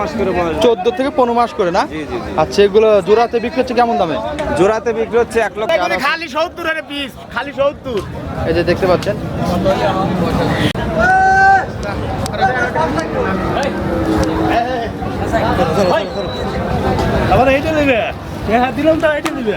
মাস করে বয়স। চোদ্দ থেকে পনেরো মাস করে না? আচ্ছা এগুলো জোড়াতে বিক্রি হচ্ছে কেমন দামে? জোড়াতে বিক্রি হচ্ছে এক লক্ষ খালি সত্তর এর পিস খালি সত্তর। এই যে দেখতে পাচ্ছেন। আবার এইটা নেবে? হ্যাঁ দিলাম তো এইটা নেবে।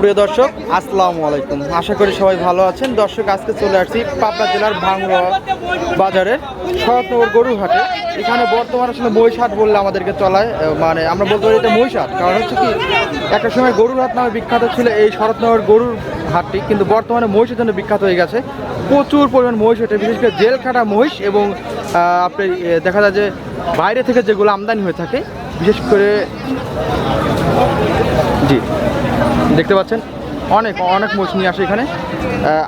সুপ্রিয় দর্শক, আসসালামু আলাইকুম। আশা করি সবাই ভালো আছেন। দর্শক, আজকে চলে আসছি পাবনা জেলার ভাঙ্গুয়া বাজারে শরৎনগর গরুর হাটে এখানে বর্তমানে আসলে মহিষ হাট বললে আমাদেরকে চলায় মানে আমরা বলতে পারি এটা মহিষ হাট কারণ হচ্ছে কি, একটা সময় গরুর হাট নামে বিখ্যাত ছিল এই শরৎনগর গরুর হাটটি কিন্তু বর্তমানে মহিষের জন্য বিখ্যাত হয়ে গেছে। প্রচুর পরিমাণ মহিষ ওঠে বিশেষ করে জেল খাটা মহিষ এবং আপনি দেখা যায় যে বাইরে থেকে যেগুলো আমদানি হয়ে থাকে, বিশেষ করে জি। দেখতে পাচ্ছেন? অনেক অনেক মোষ নিয়ে আসে এখানে।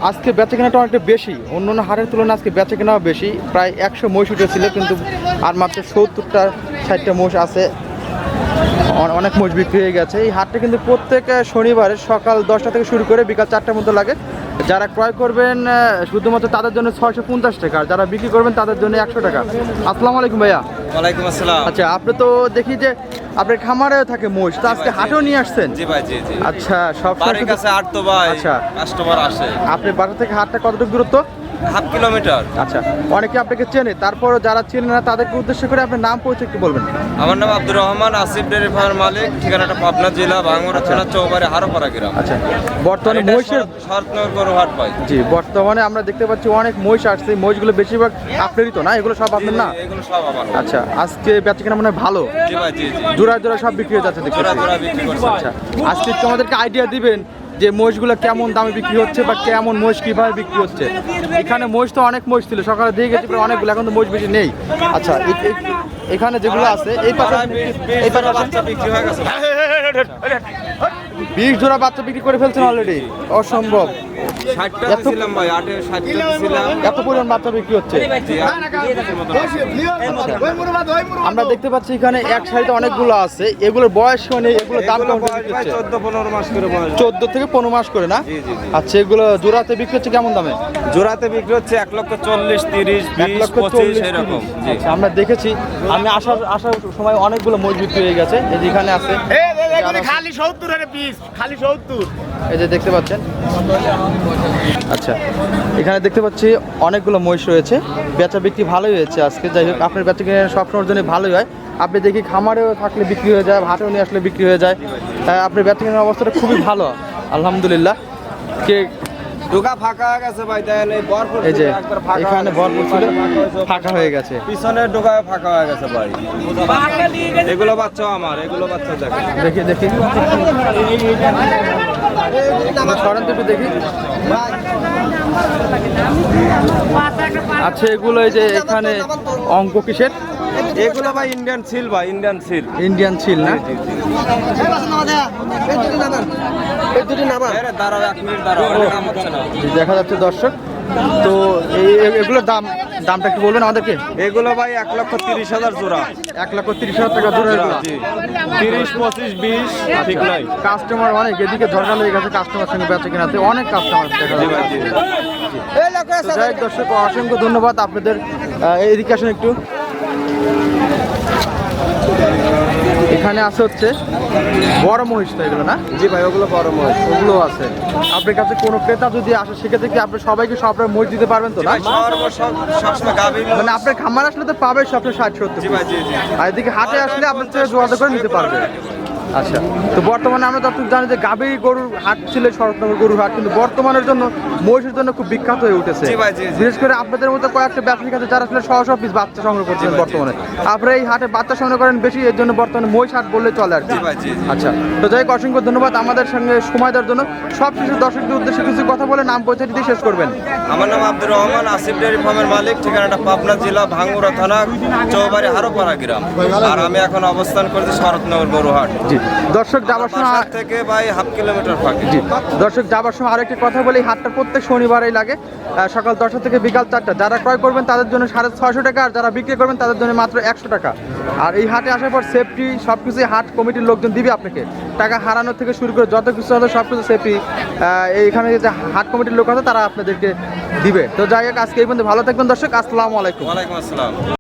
আজকে বেচা কেনাটা অনেকটা বেশি। অন্য অন্য হাটের তুলনায় আজকে বেচা কেনাও বেশি। প্রায় একশো মোষ উঠেছিল কিন্তু আর মাত্র সত্তরটা ষাটটা মোষ আছে। অনেক মোষ বিক্রি হয়ে গেছে। এই হাটটা কিন্তু প্রত্যেক শনিবারে সকাল দশটা থেকে শুরু করে বিকাল চারটার মতো লাগে। যারা ক্রয় করবেন শুধুমাত্র তাদের জন্য ছয়শো পঞ্চাশ টাকা যারা বিক্রি করবেন তাদের জন্য একশো টাকা। আসসালামু আলাইকুম ভাইয়া। ওয়ালাইকুম আসসালাম। আচ্ছা আপনি তো দেখি যে আপনার খামারে থাকে মোষ তো আজকে হাটেও নিয়ে আসছেন? জি ভাই জি জি। আচ্ছা সব কাছে আট তো ভাই আচ্ছা। কাস্টমার আসে। আপনি বাসা থেকে হাটটা কতটুকু দূরত্ব? Half kilometre. আচ্ছা অনেকে আপনাকে চেনে তারপরও যারা চেনে না তাদেরকে উদ্দেশ্য করে আপনার নাম পৌঁছে একটু বলবেন। আমার নাম আব্দুর রহমান আসিফ ডেয়ারি ফার্ম মালিক ঠিকানাটা পাবনা জেলা ভাঙ্গুরা থানা চৌবাড়ি হারোপাড়া গ্রাম। আচ্ছা বর্তমানে মহিষের শরৎ- শরৎনগর গরু হাট পাই। জি বর্তমানে আমরা দেখতে পাচ্ছি অনেক মহিষ আসছে মহিষগুলো বেশিরভাগ আপনারই তো না? এগুলো সব আপনার না? এগুলো সব আমার। আচ্ছা আজকে বেচা কেনা মনে হয় ভালো? জি ভাই জি জি। জোড়া জোড়া সব বিক্রি হয়ে যাচ্ছে দেখতে আচ্ছা আজকে একটু আমাদেরকে আইডিয়া দিবেন যে মহিষগুলো কেমন দামে বিক্রি হচ্ছে বা কেমন মোষ কীভাবে বিক্রি হচ্ছে। এখানে মোষ তো অনেক মোষ ছিল সকালে দিয়ে গেছি অনেকগুলো এখন তো মহিষ বেশি নেই। আচ্ছা এখানে যেগুলো আছে এই পাশে এই পাশে বাচ্চা বিক্রি হয়ে গেছে। বিশ জোড়া বাচ্চা বিক্রি করে ফেলছেন অলরেডি অসম্ভব। ষাটটা এত- ভাই আটে ষাটটা ছিলাম এত পরিমাণ বাচ্চা বিক্রি হচ্ছে। আমরা দেখতে পাচ্ছি এখানে এক সাইডে অনেকগুলো আছে এগুলোর বয়স মানে এগুলো দাম কেমন চোদ্দ পনেরো মাস করে চোদ্দ থেকে পনেরো মাস করে না? জি, জি, জি। আচ্ছা এগুলো জোড়াতে বিক্রি হচ্ছে কেমন দামে? জোড়াতে বিক্রি হচ্ছে এক লক্ষ চল্লিশ তিরিশ এক লক্ষ চল্লিশ এরকম। আচ্ছা, আমরা দেখেছি আমি আসার আসার সময় অনেকগুলো বিক্রি হয়ে গেছে যেখানে আছে। খালি সত্তর পিস খালি সত্তর। এই যে দেখতে পাচ্ছেন? আচ্ছা এখানে দেখতে পাচ্ছি অনেকগুলো মহিষ রয়েছে। বেচা বিক্রি ভালোই হয়েছে আজকে। যাই হোক আপনার বেচা কিনে সবসময়ের জন্য ভালোই হয়। আপনি দেখি খামারেও থাকলে বিক্রি হয়ে যায় হাটেও নিয়ে আসলে বিক্রি হয়ে যায়। তাই আপনার বেচা কেনার অবস্থাটা খুবই ভালো। আলহামদুলিল্লাহ। কে ঢোকা ফাঁকা হয়ে গেছে ভাই দেখেন এই ভরপুর এই যে একবার ফাঁকা এখানে ভরপুর ছিল ফাঁকা হয়ে গেছে। পিছনের ঢোকায় ফাঁকা হয়ে গেছে ভাই। এগুলো বাচ্চা আমার এগুলো বাচ্চা দেখেন দেখি দেখি। সরেন একটু দেখি। আচ্ছা এগুলো এই যে এখানে অঙ্ক কিসের? এগুলো ভাই ইন্ডিয়ান সিল ভাই ইন্ডিয়ান সিল ইন্ডিয়ান ছিল না? দেখা যাচ্ছে দর্শক। তো এই এগুলোর দাম দামটা একটু বলবেন আমাদেরকে? এগুলো ভাই এক লক্ষ তিরিশ হাজার জোড়া। এক লক্ষ তিরিশ হাজার টাকা জোড়া তিরিশ পঁচিশ বিশ ঠিক নাই। কাস্টমার অনেক এদিকে ঝরকা লেগে গেছে কাস্টমার সঙ্গে বেচে কেনাতে অনেক কাস্টমার যাই দর্শক অসংখ্য ধন্যবাদ আপনাদের। এদিকে আসুন একটু। এখানে আছে হচ্ছে বড় মহিষ তো এগুলো না? জি ভাই ওগুলো বড় মহিষ ওগুলো আছে। আপনার কাছে কোনো ক্রেতা যদি আসে সেক্ষেত্রে কি আপনি সবাইকে সব রকম মহিষ দিতে পারবেন তো না? মানে আপনার খামার আসলে তো পাবে সবচেয়ে ষাট সত্তর আর এদিকে হাটে আসলে আপনার থেকে যোগাযোগ করে নিতে পারবে। আচ্ছা তো বর্তমানে আমরা যতটুকু জানি যে গাভী গরুর হাট ছিল শরৎনগর গরুর হাট কিন্তু বর্তমানের জন্য মহিষের জন্য খুব বিখ্যাত হয়ে উঠেছে। বিশেষ করে আপনাদের মতো কয়েকটা ব্যবসায়িক আছে যারা আসলে সহ সহ পিস বাচ্চা সংগ্রহ করছেন বর্তমানে। আপনারা এই হাটে বাচ্চা সংগ্রহ করেন বেশি এর জন্য বর্তমানে মহিষ হাট বললে চলে আর। আচ্ছা তো যাই অসংখ্য ধন্যবাদ আমাদের সঙ্গে সময় দেওয়ার জন্য। সব শিশু দর্শকদের উদ্দেশ্যে কিছু কথা বলে নাম পরিচয় দিয়ে শেষ করবেন। আমার নাম আব্দুর রহমান আসিফ ডেয়ারি ফার্মের মালিক ঠিকানাটা পাবনা জেলা ভাঙ্গুরা থানা চৌবাড়ি হারোপাড়া গ্রাম। আর আমি এখন অবস্থান করছি শরৎনগর গরুহাট। জি। দর্শক যাবার সময় থেকে ভাই হাফ কিলোমিটার ফাঁকে। জি দর্শক যাবার সময় আরেকটি কথা বলি হাটটা প্রত্যেক শনিবারেই লাগে। সকাল দশটা থেকে বিকাল চারটা। যারা ক্রয় করবেন তাদের জন্য সাড়ে ছয়শো টাকা আর যারা বিক্রি করবেন তাদের জন্য মাত্র একশো টাকা। আর এই হাটে আসার পর সেফটি সব কিছুই হাট কমিটির লোকজন দিবে আপনাকে। টাকা হারানোর থেকে শুরু করে যত কিছু হবে সব কিছু সেফটি এইখানে যে হাট কমিটির লোক আছে তারা আপনাদেরকে দিবে। তো যাই হোক আজকে এই পর্যন্ত ভালো থাকবেন দর্শক। আসসালামু আলাইকুম। ওয়ালাইকুম আসসালাম।